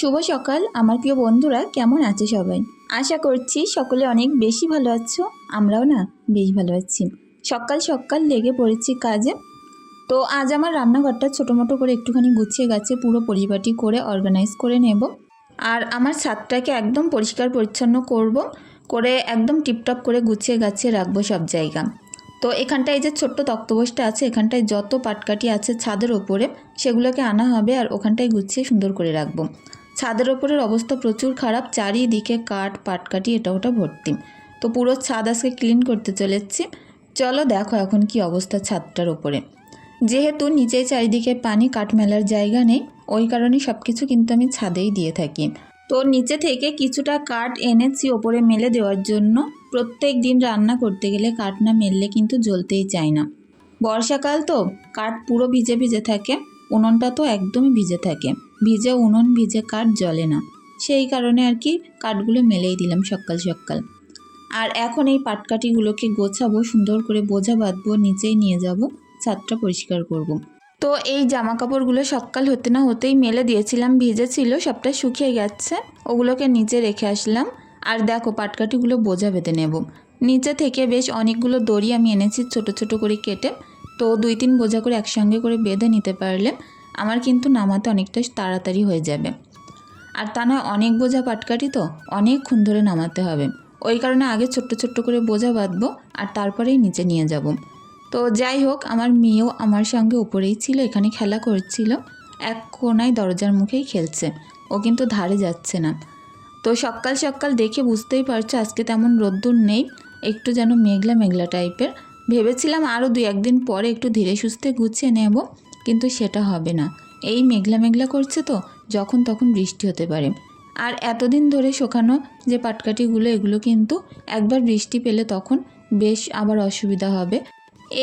শুভ সকাল। আমার প্রিয় বন্ধুরা, কেমন আছে সবাই? আশা করছি সকলে অনেক বেশি ভালো আছো, আমরাও না বেশ ভালো আছি। সকাল সকাল লেগে পড়েছি কাজে। তো আজ আমার রান্নাঘরটা ছোটো মোটো করে একটুখানি গুছিয়ে গেছে পুরো পরিপাটি করে অর্গানাইজ করে নেব। আর আমার ছাদটাকে একদম পরিষ্কার পরিচ্ছন্ন করব, করে একদম টিপটপ করে গুছিয়ে গাছিয়ে রাখব সব জায়গা। তো এখানটায় এই যে ছোট্ট তক্তবোসটা আছে, এখানটায় যত পাটকাঠি আছে ছাদের ওপরে, সেগুলোকে আনা হবে আর ওখানটায় গুছিয়ে সুন্দর করে রাখব। ছাদের ওপরের অবস্থা প্রচুর খারাপ, চারিদিকে কাঠ পাটকাঠি, এটা ওটা ভর্তি। তো পুরো ছাদ আজকে ক্লিন করতে চলেছি। চলো দেখো এখন কি অবস্থা ছাদটার ওপরে। যেহেতু নিচে চারিদিকে পানি কাঠ মেলার জায়গা নেই, ওই কারণে সব কিছু কিন্তু আমি ছাদেই দিয়ে থাকি। তো নিচে থেকে কিছুটা কাঠ এনেছি ওপরে মেলে দেওয়ার জন্য। প্রত্যেক দিন রান্না করতে গেলে কাঠ না মেললে কিন্তু জ্বলতেই চায় না। বর্ষাকাল তো, কাঠ পুরো ভিজে ভিজে থাকে। উনুনটা তো একদমই ভিজে থাকে। ভিজে উনুন, ভিজে কাঠ জ্বলে না। সেই কারণে আর কি কাঠগুলো মেলেই দিলাম সকাল সকাল। আর এখন এই পাটকাঠিগুলোকে গোছাবো, সুন্দর করে বোঝা বাঁধবো, নিচেই নিয়ে যাব, ছাদটা পরিষ্কার করব। তো এই জামা কাপড়গুলো সকাল হতে না হতেই মেলে দিয়েছিলাম, ভিজে ছিল, সবটা শুকিয়ে গেছে, ওগুলোকে নিচে রেখে আসলাম। আর দেখো পাটকাঠিগুলো বোঝা বেঁধে নেব। নিচে থেকে বেশ অনেকগুলো দড়ি আমি এনেছি, ছোট ছোট করে কেটে। তো দুই তিন বোঝা করে একসঙ্গে করে বেঁধে নিতে পারলে আমার কিন্তু নামাতে অনেকটা তাড়াতাড়ি হয়ে যাবে। আর তা নয়, অনেক বোঝা পাটকাটি তো, অনেকক্ষণ ধরে নামাতে হবে। ওই কারণে আগে ছোট্ট ছোট্ট করে বোঝা বাঁধবো আর তারপরেই নিচে নিয়ে যাব। তো যাই হোক, আমার মেয়েও আমার সঙ্গে উপরেই ছিল, এখানে খেলা করছিল। এক কোনায় দরজার মুখেই খেলছে। ও কিন্তু ধারে যাচ্ছে না। তো সকাল সকাল দেখে বুঝতেই পারছ, আজকে তেমন রোদ্দুর নেই। একটু যেন মেঘলা মেঘলা টাইপের ভেবেছিলাম আরও দু একদিন পরে একটু ধীরে সুস্থে গুছিয়ে নেব, কিন্তু সেটা হবে না। এই মেঘলা মেঘলা করছে তো, যখন তখন বৃষ্টি হতে পারে। আর এতদিন ধরে শোকানো যে পাটকাঠিগুলো, এগুলো কিন্তু একবার বৃষ্টি পেলে তখন বেশ আবার অসুবিধা হবে।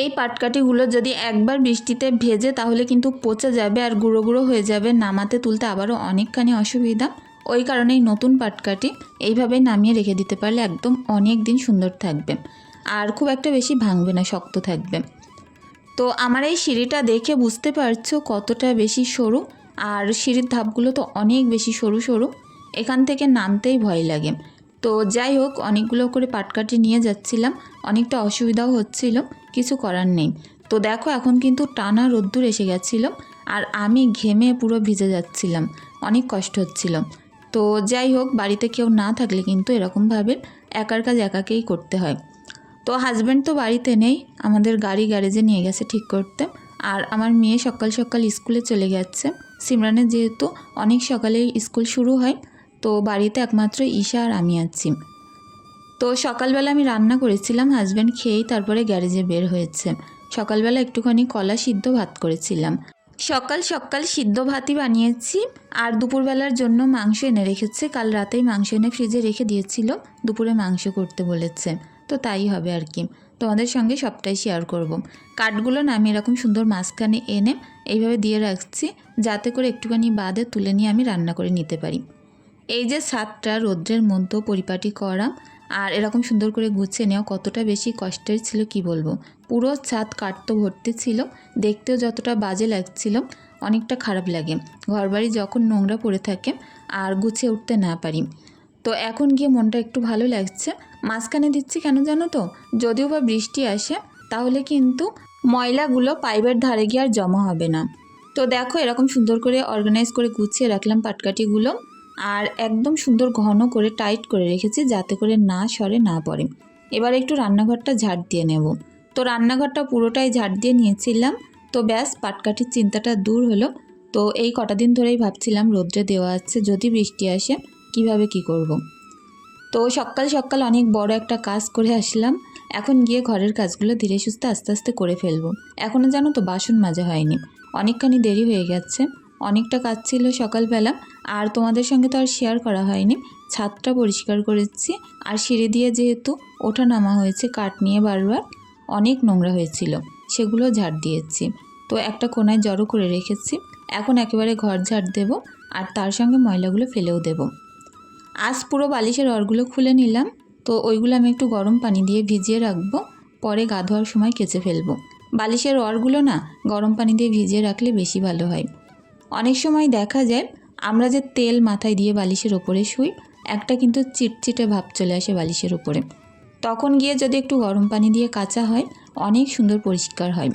এই পাটকাঠিগুলো যদি একবার বৃষ্টিতে ভেজে, তাহলে কিন্তু পচে যাবে আর গুঁড়ো গুঁড়ো হয়ে যাবে, নামাতে তুলতে আবারও অনেকখানি অসুবিধা। ওই কারণেই নতুন পাটকাঠি এইভাবে নামিয়ে রেখে দিতে পারলে একদম অনেক দিন সুন্দর থাকবে। আর খুব একটা বেশি ভাঙবে না, শক্ত থাকবে। তো আমার এই সিঁড়িটা দেখে বুঝতে পারছ কতটা বেশি সরু, আর সিঁড়ির ধাপগুলো তো অনেক বেশি সরু সরু, এখান থেকে নামতেই ভয় লাগে। তো যাই হোক, অনেকগুলো করে পাটকাঠি নিয়ে যাচ্ছিলাম, অনেকটা অসুবিধাও হচ্ছিল, কিছু করার নেই। তো দেখো এখন কিন্তু টানা রোদ্দুর এসে গেছিল, আর আমি ঘেমে পুরো ভিজে যাচ্ছিলাম, অনেক কষ্ট হচ্ছিল। তো যাই হোক, বাড়িতে কেউ না থাকলে কিন্তু এরকমভাবে একার কাজ একাকেই করতে হয়। তো হাজব্যান্ড তো বাড়িতে নেই, আমাদের গাড়ি গ্যারেজে নিয়ে গেছে ঠিক করতে। আর আমার মেয়ে সকাল সকাল স্কুলে চলে গেছে। সিমরানের যেহেতু অনেক সকালে স্কুল শুরু হয়, তো বাড়িতে একমাত্র ঈশা আর আমি আছি। তো সকালবেলা আমি রান্না করেছিলাম হাজব্যান্ড খেয়েই তারপরে গ্যারেজে বের হয়েছে। সকালবেলা একটুখানি কলা সিদ্ধ ভাত করেছিলাম। সকাল সকাল সিদ্ধ ভাতই বানিয়েছি, আর দুপুরবেলার জন্য মাংস এনে রেখেছে। কাল রাতেই মাংস এনে ফ্রিজে রেখে দিয়েছিল, দুপুরে মাংস করতে বলেছে। তো তাই হবে আর কি। তোমাদের সঙ্গে সবটাই শেয়ার করব। কাঠগুলো না আমি এরকম সুন্দর মাঝখানে এনে এইভাবে দিয়ে রাখছি, যাতে করে একটুখানি বাদে তুলে নিয়ে আমি রান্না করে নিতে পারি। এই যে ছাদটা রৌদ্রের মধ্যেও পরিপাটি করা আর এরকম সুন্দর করে গুছিয়ে নেওয়া কতটা বেশি কষ্টের ছিল কি বলব? পুরো ছাদ কাটতো ভর্তি ছিল, দেখতেও যতটা বাজে লাগছিল, অনেকটা খারাপ লাগে। ঘরবাড়ি যখন নোংরা পড়ে থাকে আর গুছিয়ে উঠতে না পারি। তো এখন গিয়ে মনটা একটু ভালো লাগছে মাঝখানে দিচ্ছি কেন জানো তো? যদিও বা বৃষ্টি আসে, তাহলে কিন্তু ময়লাগুলো পাইপের ধারে গিয়ে আর জমা হবে না। তো দেখো এরকম সুন্দর করে অর্গানাইজ করে গুছিয়ে রাখলাম পাটকাঠিগুলো আর একদম সুন্দর ঘন করে টাইট করে রেখেছি যাতে করে না সরে, না পড়ে। এবার একটু রান্নাঘরটা ঝাড় দিয়ে নেব। তো রান্নাঘরটা পুরোটাই ঝাড় দিয়ে নিয়েছিলাম। তো ব্যাস পাটকাঠির চিন্তাটা দূর হলো। তো এই কটা দিন ধরেই ভাবছিলাম রোদ্রে দেওয়া আছে, যদি বৃষ্টি আসে, কীভাবে কি করব। তো সকাল সকাল অনেক বড় একটা কাজ করে আসলাম। এখন গিয়ে ঘরের কাজগুলো ধীরে সুস্থে আস্তে আস্তে করে ফেলব। এখনও জানো তো বাসন মাজা হয়নি। অনেকখানি দেরি হয়ে গেছে। অনেকটা কাজ ছিল সকালবেলা। আর তোমাদের সঙ্গে তো আর শেয়ার করা হয়নি। ছাদটা পরিষ্কার করেছি। আর সিঁড়ি দিয়ে যেহেতু ওঠা নামা হয়েছে কাঠ নিয়ে বারবার, অনেক নোংরা হয়েছিল। সেগুলো ঝাড় দিয়েছি। তো একটা কোনায় জড়ো করে রেখেছি। এখন একেবারে ঘর ঝাড় দেব। আর তার সঙ্গে ময়লাগুলো ফেলেও দেব। আজ পুরো বালিশের অরগুলো খুলে নিলাম। তো ওইগুলো আমি একটু গরম পানি দিয়ে ভিজিয়ে রাখব। পরে গা ধোয়ার সময় কেচে ফেলব। বালিশের অরগুলো না, গরম পানি দিয়ে ভিজিয়ে রাখলে বেশি ভালো হয়। অনেক সময় দেখা যায়, আমরা যে তেল মাথায় দিয়ে বালিশের ওপরে শুই, একটা কিন্তু চিটচিটে ভাব চলে আসে বালিশের ওপরে। তখন গিয়ে যদি একটু গরম পানি দিয়ে কাচা হয়, অনেক সুন্দর পরিষ্কার হয়।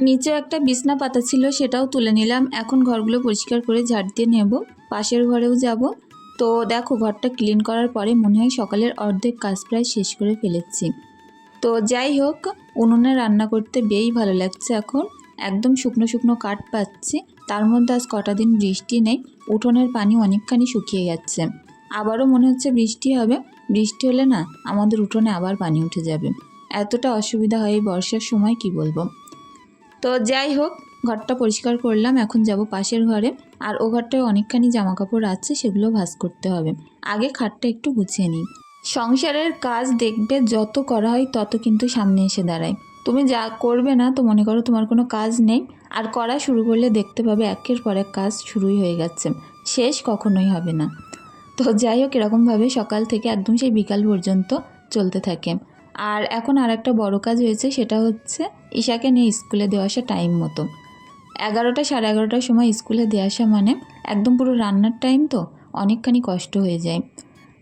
নিচে একটা বিছনা পাতা ছিল, সেটাও তুলে নিলাম। এখন ঘরগুলো পরিষ্কার করে ঝাড় দিয়ে নেব। পাশের ঘরেও যাব। তো দেখো, ঘরটা ক্লিন করার পরে মনে হয় সকালের অর্ধেক কাজ প্রায় শেষ করে ফেলেছি। তো যাই হোক, উনুনে রান্না করতে বেই ভালো লাগছে এখন। একদম শুকনো শুকনো কাঠ পাচ্ছি। তার মধ্যে আজ কটা দিন বৃষ্টি নেই, উঠোনের পানি অনেকখানি শুকিয়ে গেছে। আবারও মনে হচ্ছে বৃষ্টি হবে। বৃষ্টি হলে না, আমাদের উঠোনে আবার পানি উঠে যাবে। এতটা অসুবিধা হয় বর্ষার সময়, কি বলব? তো যাই হোক ঘরটা পরিষ্কার করলাম, এখন যাব পাশের ঘরে। আর ও ঘরটায় অনেকখানি জামা কাপড় আছে, সেগুলো ভাঁজ করতে হবে। আগে খাটটা একটু গুছিয়ে নিই। সংসারের কাজ দেখবে, যত করা হয় তত কিন্তু সামনে এসে দাঁড়ায়। তুমি যা করবে না, তো মনে করো তোমার কোনো কাজ নেই। আর করা শুরু করলে দেখতে পাবে একের পর এক কাজ শুরুই হয়ে গেছে। শেষ কখনোই হবে না। তো যাই হোক, এরকমভাবে সকাল থেকে একদম সেই বিকাল পর্যন্ত চলতে থাকে। আর এখন আর একটা বড় কাজ হয়েছে, সেটা হচ্ছে ঈশাকে নিয়ে স্কুলে দেওয়া আসা টাইম মতো। এগারোটা সাড়ে এগারোটার সময় স্কুলে দিয়ে আসা মানে একদম পুরো রান্নার টাইম তো, অনেকখানি কষ্ট হয়ে যায়।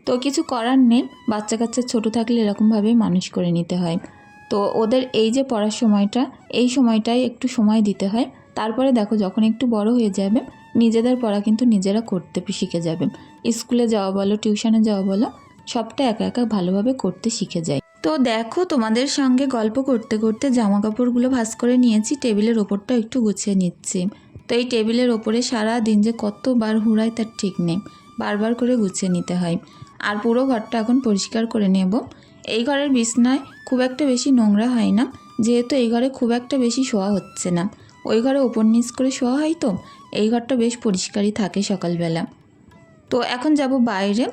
তো কিছু করার নেই, বাচ্চা কাচ্চা ছোটো থাকলে এরকমভাবেই মানুষ করে নিতে হয়। তো ওদের এই যে পড়ার সময়টা, এই সময়টাই একটু সময় দিতে হয়। তারপরে দেখো, যখন একটু বড় হয়ে যাবে, নিজেদের পড়া কিন্তু নিজেরা করতে শিখে যাবে। স্কুলে যাওয়া বলো, টিউশনে যাওয়া বলো, সবটা একা একা ভালোভাবে করতে শিখে যায়। তো দেখো, তোমাদের সঙ্গে গল্প করতে করতে জামা কাপড়গুলো ভাঁজ করে নিয়েছি, টেবিলের ওপরটা একটু গুছিয়ে নিচ্ছি। তো এই টেবিলের ওপরে সারা দিন যে কতবার হুড়ায় তার ঠিক নেই, বারবার করে গুছিয়ে নিতে হয়। আর পুরো ঘরটা এখন পরিষ্কার করে নেব। এই ঘরের বিছনায় খুব একটা বেশি নোংরা হয় না, যেহেতু এই ঘরে খুব একটা বেশি শোয়া হচ্ছে না। ওই ঘরে ওপর নিচ করে শোয়া হয় তো? এই ঘরটা বেশ পরিষ্কারই থাকে সকালবেলা। তো এখন যাব বাইরে।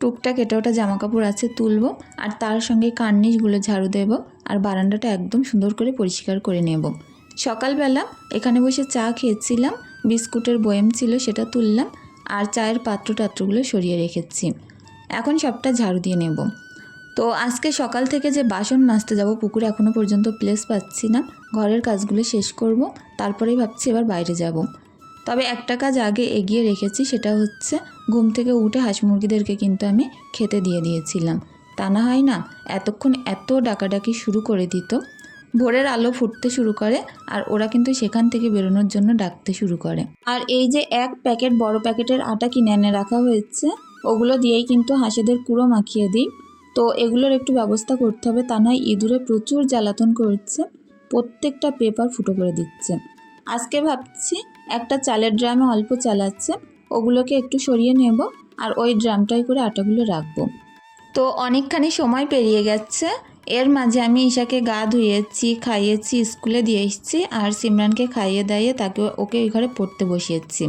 টুকটাক এটা ওটা জামা কাপড় আছে তুলবো, আর তার সঙ্গে কার্নিশগুলো ঝাড়ু দেব, আর বারান্দাটা একদম সুন্দর করে পরিষ্কার করে নেব। সকালবেলা এখানে বসে চা খেয়েছিলাম, বিস্কুটের বয়েম ছিল সেটা তুললাম, আর চায়ের পাত্র টাত্রগুলো সরিয়ে রেখেছি। এখন সবটা ঝাড়ু দিয়ে নেব। তো আজকে সকাল থেকে যে বাসন মাজতে যাব, পুকুরে এখনও পর্যন্ত প্লেস পাচ্ছি না। ঘরের কাজগুলো শেষ করব, তারপরেই ভাবছি এবার বাইরে যাব। তবে একটা কাজ আগে এগিয়ে রেখেছি, সেটা হচ্ছে ঘুম থেকে উঠে হাঁস মুরগিদেরকে কিন্তু আমি খেতে দিয়ে দিয়েছিলাম। তা না হয় না, এতক্ষণ এত ডাকাডাকি শুরু করে দিত। ভোরের আলো ফুটতে শুরু করে আর ওরা কিন্তু সেখান থেকে বেরোনোর জন্য ডাকতে শুরু করে। আর এই যে এক প্যাকেট বড় প্যাকেটের আটা কিনে এনে রাখা হয়েছে, ওগুলো দিয়েই কিন্তু হাঁসেদের কুড়ো মাখিয়ে দিই। তো এগুলোর একটু ব্যবস্থা করতে হবে, তা নয় ইঁদুরে প্রচুর জ্বালাতন করছে, প্রত্যেকটা পেপার ফুটো করে দিচ্ছে। আজকে ভাবছি একটা চালের ড্রামে অল্প চাল আছে ওগুলোকে একটু সরিয়ে নেব আর ওই ড্রামটাই করে আটাগুলো রাখব। তো অনেকখানি সময় পেরিয়ে গেছে, এর মাঝে আমি ঈশাকে গা ধুয়েছি, খাইয়েছি, স্কুলে দিয়ে এসেছি আর সিমরানকে খাইয়ে দাইয়ে তাকে ওকে ওই ঘরে পড়তে বসিয়েছি।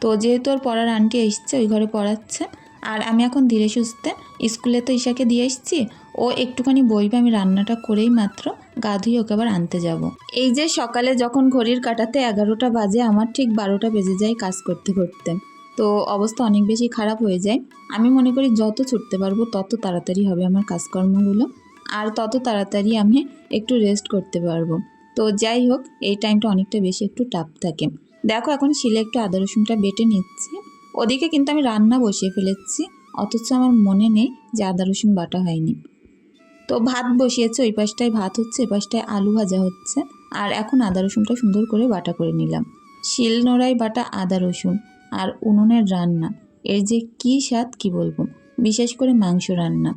তো যেহেতু ওর পড়ার আন্টি এসছে, ওই ঘরে পড়াচ্ছে আর আমি এখন ধীরে সুস্থে স্কুলে তো ঈশাকে দিয়ে এসেছি, ও একটুখানি বইবে আমি রান্নাটা করেই মাত্র গা ধুয়ে ওকে আবার আনতে যাব। এই যে সকালে যখন ঘড়ির কাটাতে এগারোটা বাজে, আমার ঠিক বারোটা বেজে যায় কাজ করতে করতে। তো অবস্থা অনেক বেশি খারাপ হয়ে যায়। আমি মনে করি যত ছুটতে পারব, তত তাড়াতাড়ি হবে আমার কাজকর্মগুলো। আর তত তাড়াতাড়ি আমি একটু রেস্ট করতে পারব। তো যাই হোক, এই টাইমটা অনেকটা বেশি একটু টাফ থাকে। দেখো এখন শিলে একটু আদা রসুনটা বেটে নিচ্ছি। ওদিকে কিন্তু আমি রান্না বসিয়ে ফেলেছি। অথচ আমার মনে নেই যে আদা রসুন বাটা হয়নি। তো ভাত বসিয়েছে, ওই পাশটায় ভাত হচ্ছে এই পাশটায় আলু ভাজা হচ্ছে। আর এখন আদা রসুনটা সুন্দর করে বাটা করে নিলাম। শিল নোড়াই বাটা আদা রসুন আর উনুনের রান্না। এর যে কী স্বাদ, কি বলব? বিশেষ করে মাংস রান্না।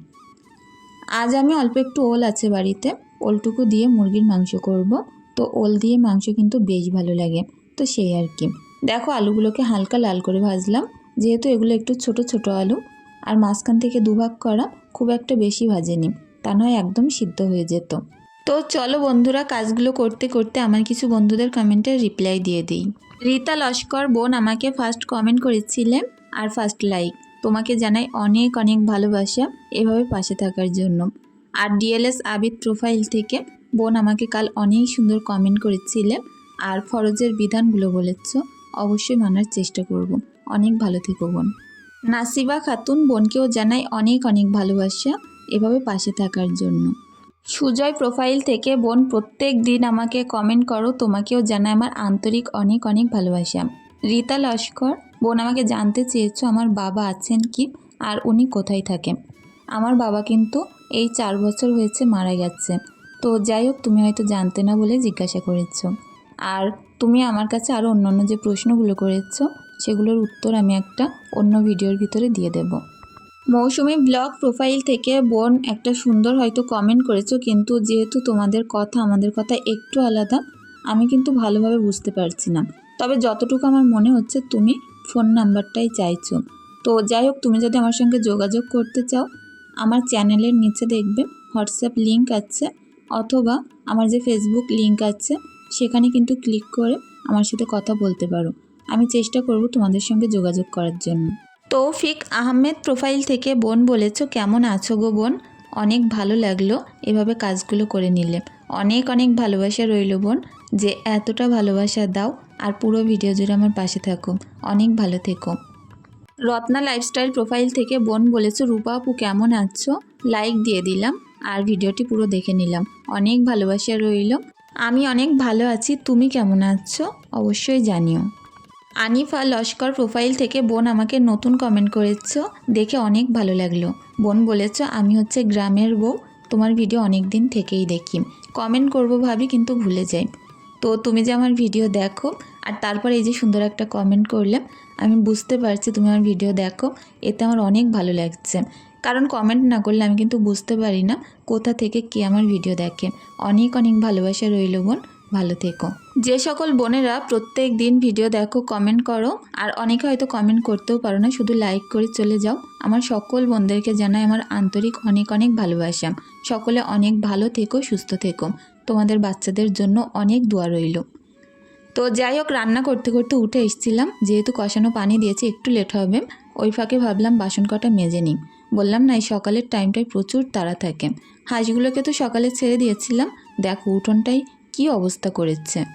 আজ আমি অল্প একটু ওল আছে বাড়িতে, ওলটুকু দিয়ে মুরগির মাংস করব। তো ওল দিয়ে মাংস কিন্তু বেশ ভালো লাগে। তো সেই আর কি। দেখো আলুগুলোকে হালকা লাল করে ভাজলাম। যেহেতু এগুলো একটু ছোট ছোট আলু। আর মাঝখান থেকে দুভাগ করা খুব একটা বেশি ভাজেনি। তা নয়, একদম সিদ্ধ হয়ে যেত। তো চলো বন্ধুরা, কাজগুলো করতে করতে আমার কিছু বন্ধুদের কমেন্টের রিপ্লাই দিয়ে দিই। রীতা লস্কর বোন আমাকে ফার্স্ট কমেন্ট করেছিলেন আর ফার্স্ট লাইক তোমাকে জানাই অনেক অনেক ভালোবাসা এভাবে পাশে থাকার জন্য। আর ডিএলএস আবিদ প্রোফাইল থেকে বোন আমাকে কাল অনেক সুন্দর কমেন্ট করেছিলেন আর ফরজের বিধানগুলো বলেছ, অবশ্যই মানার চেষ্টা করব। অনেক ভালো থেকো বোন। নাসিবা খাতুন বোনকেও জানাই অনেক অনেক ভালোবাসা। এভাবে পাশে থাকার জন্য। সুজয় প্রোফাইল থেকে, বোন, প্রত্যেক দিন আমাকে কমেন্ট করো, তোমাকেও জানায় আমার আন্তরিক অনেক অনেক ভালোবাসা। রীতা লস্কর, বোন, আমাকে জানতে চেয়েছো, আমার বাবা আছেন কি? আর উনি কোথায় থাকেন? আমার বাবা কিন্তু এই চার বছর হয়েছে মারা গেছে। তো যাই হোক, তুমি হয়তো জানতে না বলে জিজ্ঞাসা করেছ। আর তুমি আমার কাছে আরও অন্যান্য যে প্রশ্নগুলো করেছ, সেগুলোর উত্তর আমি একটা অন্য ভিডিওর ভিতরে দিয়ে দেব। মৌসুমি ব্লগ প্রোফাইল থেকে বোন একটা সুন্দর হয়তো কমেন্ট করেছ, কিন্তু যেহেতু তোমাদের কথা, আমাদের কথা একটু আলাদা, আমি কিন্তু ভালোভাবে বুঝতে পারছি না। তবে যতটুকু আমার মনে হচ্ছে, তুমি ফোন নাম্বারটাই চাইছো। তো যাই হোক, তুমি যদি আমার সঙ্গে যোগাযোগ করতে চাও, আমার চ্যানেলের নিচে দেখবে হোয়াটসঅ্যাপ লিংক আছে, অথবা আমার যে ফেসবুক লিংক আছে, সেখানে কিন্তু ক্লিক করে আমার সাথে কথা বলতে পারো। আমি চেষ্টা করব তোমাদের সঙ্গে যোগাযোগ করার জন্য। তৌফিক আহমেদ প্রোফাইল থেকে বোন বলেছ, কেমন আছো গো বোন? অনেক ভালো লাগল এভাবে কাজগুলো করে নিলে। অনেক অনেক ভালোবাসা রইল বোন, যে এতটা ভালোবাসা দাও আর পুরো ভিডিও জুড়ে আমার পাশে থাকো। অনেক ভালো থেকো। রত্না লাইফস্টাইল প্রোফাইল থেকে বোন বলেছ, রূপা আপু কেমন আছো? লাইক দিয়ে দিলাম আর ভিডিওটি পুরো দেখে নিলাম। অনেক ভালোবাসা রইল। আমি অনেক ভালো আছি, তুমি কেমন আছো? অবশ্যই জানিও। আনিফা লস্কর প্রোফাইল থেকে বোন আমাকে নতুন কমেন্ট করেছ, দেখে অনেক ভালো লাগল। বোন বলেছ, আমি হচ্ছে গ্রামের বউ, তোমার ভিডিও অনেক দিন থেকেই দেখি। কমেন্ট করব ভাবি, কিন্তু ভুলে যাই। তো তুমি যে আমার ভিডিও দেখো, আর তারপর এই যে সুন্দর একটা কমেন্ট করলে, আমি বুঝতে পারছি তুমি আমার ভিডিও দেখো, এতে আমার অনেক ভালো লাগছে। কারণ কমেন্ট না করলে আমি কিন্তু বুঝতে পারি না, কোথা থেকে কে আমার ভিডিও দেখে। অনেক অনেক ভালোবাসা রইল বোন। ভালো থেকো। যে সকল বোনেরা প্রত্যেক দিন ভিডিও দেখো কমেন্ট করো, আর অনেকে হয়তো কমেন্ট করতেও পারো না, শুধু লাইক করে চলে যাও। আমার সকল বোনদেরকে জানাই আমার আন্তরিক অনেক অনেক ভালোবাসা। সকলে অনেক ভালো থেকো, সুস্থ থেকো। তোমাদের বাচ্চাদের জন্য অনেক দোয়া রইল। তো যাই হোক, রান্না করতে করতে উঠে এসেছিলাম। যেহেতু কষানো পানি দিয়েছি, একটু লেট হবে। ওই ফাঁকে ভাবলাম বাসন কটা মেজে নিই। বললাম, না, এই সকালের টাইমটায় প্রচুর তাড়া থাকে। হাঁসগুলোকে তো সকালে ছেড়ে দিয়েছিলাম। দেখো, উঠোনটাই কি অবস্থা করেছে?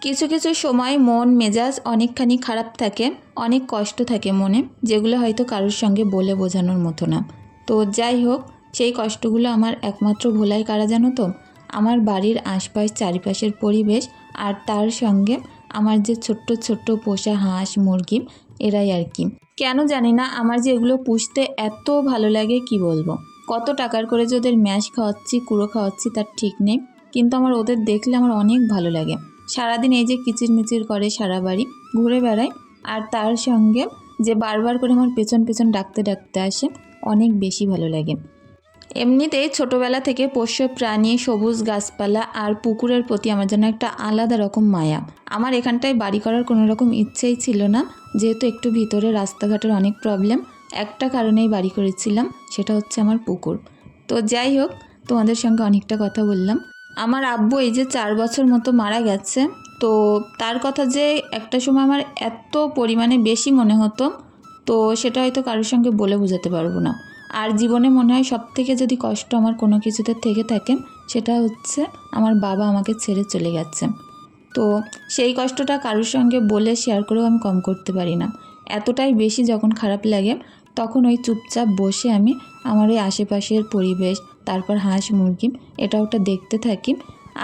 কিছু কিছু সময় মন, মেজাজ অনেকখানি খারাপ থাকে, অনেক কষ্ট থাকে মনে, যেগুলো হয়তো কারোর সঙ্গে বলে বোঝানোর মতো না। তো যাই হোক, সেই কষ্টগুলো আমার একমাত্র ভোলাই কারা জানো তো? আমার বাড়ির আশপাশ চারিপাশের পরিবেশ আর তার সঙ্গে আমার যে ছোট্ট ছোট্ট পোষা হাঁস, মুরগি, এরাই আর কি। কেন জানি না আমার যে এগুলো পুষতে এত ভালো লাগে, কি বলব? কত টাকার করে যে ওদের ম্যাশ খাওয়াচ্ছি, কুড়ো খাওয়াচ্ছি, তার ঠিক নেই। কিন্তু আমার ওদের দেখলে আমার অনেক ভালো লাগে। সারাদিন এই যে কিচিরমিচির করে সারা বাড়ি ঘুরে বেড়ায়, আর তার সঙ্গে যে বারবার করে আমার পেছন পেছন ডাকতে ডাকতে আসে, অনেক বেশি ভালো লাগে। এমনিতেই ছোটোবেলা থেকে পোষ্য প্রাণী, সবুজ গাছপালা আর পুকুরের প্রতি আমার যেন একটা আলাদা রকম মায়া। আমার এখানটায় বাড়ি করার কোনো রকম ইচ্ছেই ছিল না, যেহেতু একটু ভিতরে রাস্তাঘাটের অনেক প্রবলেম একটা কারণেই বাড়ি করেছিলাম, সেটা হচ্ছে আমার পুকুর। তো যাই হোক, তোমাদের সঙ্গে অনেকটা কথা বললাম। আমার আব্বু এই যে চার বছর মতো মারা গেছে, তো তার কথা যে একটা সময় আমার এত পরিমাণে বেশি মনে হতো, তো সেটা হয়তো কারোর সঙ্গে বলে বোঝাতে পারব না। আর জীবনে মনে হয় সব থেকে যদি কষ্ট আমার কোনো কিছুতে থেকে থাকে, সেটা হচ্ছে আমার বাবা আমাকে ছেড়ে চলে গেছে। তো সেই কষ্টটা কারোর সঙ্গে বলে শেয়ার করেও আমি কম করতে পারি না। এতটাই বেশি যখন খারাপ লাগে, তখন ওই চুপচাপ বসে আমি আমার ওই আশেপাশের পরিবেশ তারপর হাঁস, মুরগি, এটা ওটা দেখতে থাকি।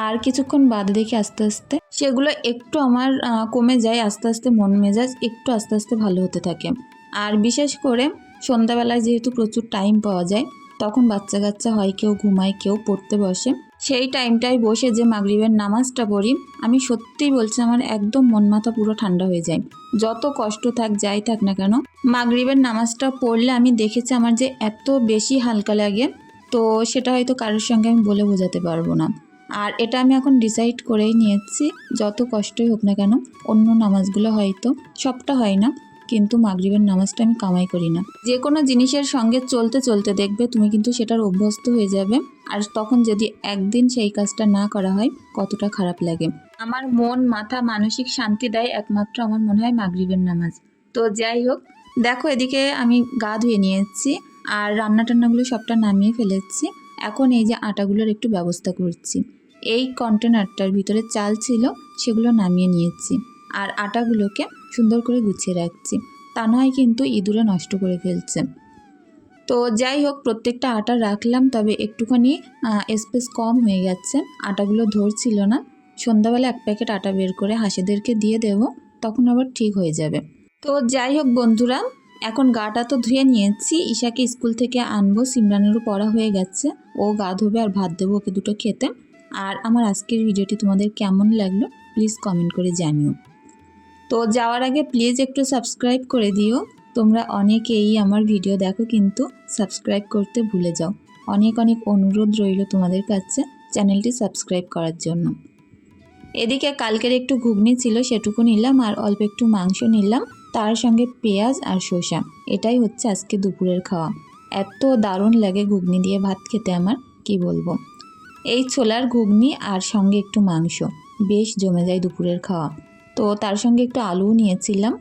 আর কিছুক্ষণ বাদে দেখি আস্তে আস্তে সেগুলো একটু আমার কমে যায়, আস্তে আস্তে মন মেজাজ একটু আস্তে আস্তে ভালো হতে থাকে। আর বিশেষ করে সন্ধ্যাবেলায় যেহেতু প্রচুর টাইম পাওয়া যায়, তখন বাচ্চা কাচ্চা হয়, কেউ ঘুমায়, কেউ পড়তে বসে। সেই টাইমটায় বসে যে মাগরিবের নামাজটা পড়ি, আমি সত্যিই বলছি আমার একদম মন মাথা পুরো ঠান্ডা হয়ে যায়। যত কষ্ট থাক, যাই থাক না কেন, মাগরিবের নামাজটা পড়লে আমি দেখেছি আমার যে এত বেশি হালকা লাগে তো সেটা হয়তো কারোর সঙ্গে আমি বলে বোঝাতে পারব না। আর এটা আমি এখন ডিসাইড করেই নিয়েছি, যত কষ্টই হোক না কেন, অন্য নামাজগুলো হয়তো, সবটা হয় না, কিন্তু মাগরিবের নামাজটা আমি কামাই করি না। যে কোনো জিনিসের সঙ্গে চলতে চলতে দেখবে তুমি কিন্তু সেটার অভ্যস্ত হয়ে যাবে, আর তখন যদি একদিন সেই কাজটা না করা হয়, কতটা খারাপ লাগে। আমার মন, মাথা, মানসিক শান্তি দেয় একমাত্র আমার মনে হয় মাগরিবের নামাজ। তো যাই হোক, দেখো এদিকে আমি গা ধুয়ে নিয়েছি আর রান্না টান্নাগুলো সবটা নামিয়ে ফেলেছি। এখন এই যে আটাগুলোর একটু ব্যবস্থা করছি। এই কন্টেনারটার ভিতরে চাল ছিল, সেগুলো নামিয়ে নিয়েছি। আর আটাগুলোকে সুন্দর করে গুছিয়ে রাখছি। তা নয় কিন্তু ইঁদুরে নষ্ট করে ফেলছে। তো যাই হোক, প্রত্যেকটা আটা রাখলাম, তবে একটুখানি স্পেস কম হয়ে গেছে। আটাগুলো ধরছিল না। সন্ধ্যাবেলা এক প্যাকেট আটা বের করে হাসিদেরকে দিয়ে দেব, তখন আবার ঠিক হয়ে যাবে। তো যাই হোক বন্ধুরা এখন গাটা তো ধুয়ে নিয়েছি, ঈশাকে স্কুল থেকে আনব, সিমরানেরও পড়া হয়ে গেছে। ও গা ধোবে আর ভাত দেবো ওকে দুটো খেতে। আর আমার আজকের ভিডিওটি তোমাদের কেমন লাগল প্লিজ কমেন্ট করে জানিও। তো যাওয়ার আগে প্লিজ একটু সাবস্ক্রাইব করে দিও। তোমরা অনেকেই আমার ভিডিও দেখো, কিন্তু সাবস্ক্রাইব করতে ভুলে যাও। অনেক অনেক অনুরোধ রইল তোমাদের কাছে চ্যানেলটি সাবস্ক্রাইব করার জন্য। এদিকে কালকের একটু ঘুগনি ছিল, সেটুকু নিলাম আর অল্প একটু মাংস নিলাম। তার সঙ্গে পেঁয়াজ আর শসা। এটাই হচ্ছে আজকে দুপুরের খাওয়া। এত দারুণ লাগে ঘুগনি দিয়ে ভাত খেতে আমার, কি বলব? এই ছোলার ঘুগনি আর সঙ্গে একটু মাংস, বেশ জমে যায় দুপুরের খাওয়া। তো তার সঙ্গে একটু আলুও নিয়েছিলাম।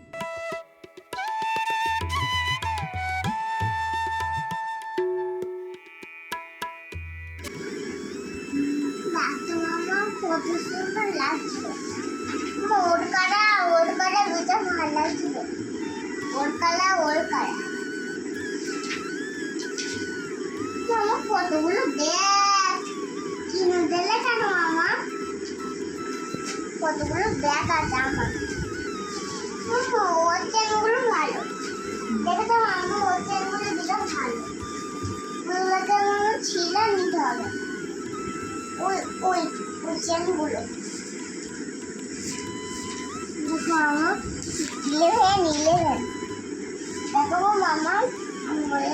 কতগুলো ব্যাগ। কিনে দিলে কেন মামা? কতগুলো ব্যাগ আছে আমার মামা, ওর চেনগুলো ভালো। দেখে তো মামা ওর চেনগুলো দিকে ভালো। মামা ছিল নিতে হবে। ওই ওই ওই চেনগুলো। দেখো আমার ইলেভেন ইলেভেন দেখো গো মামা আমি বলে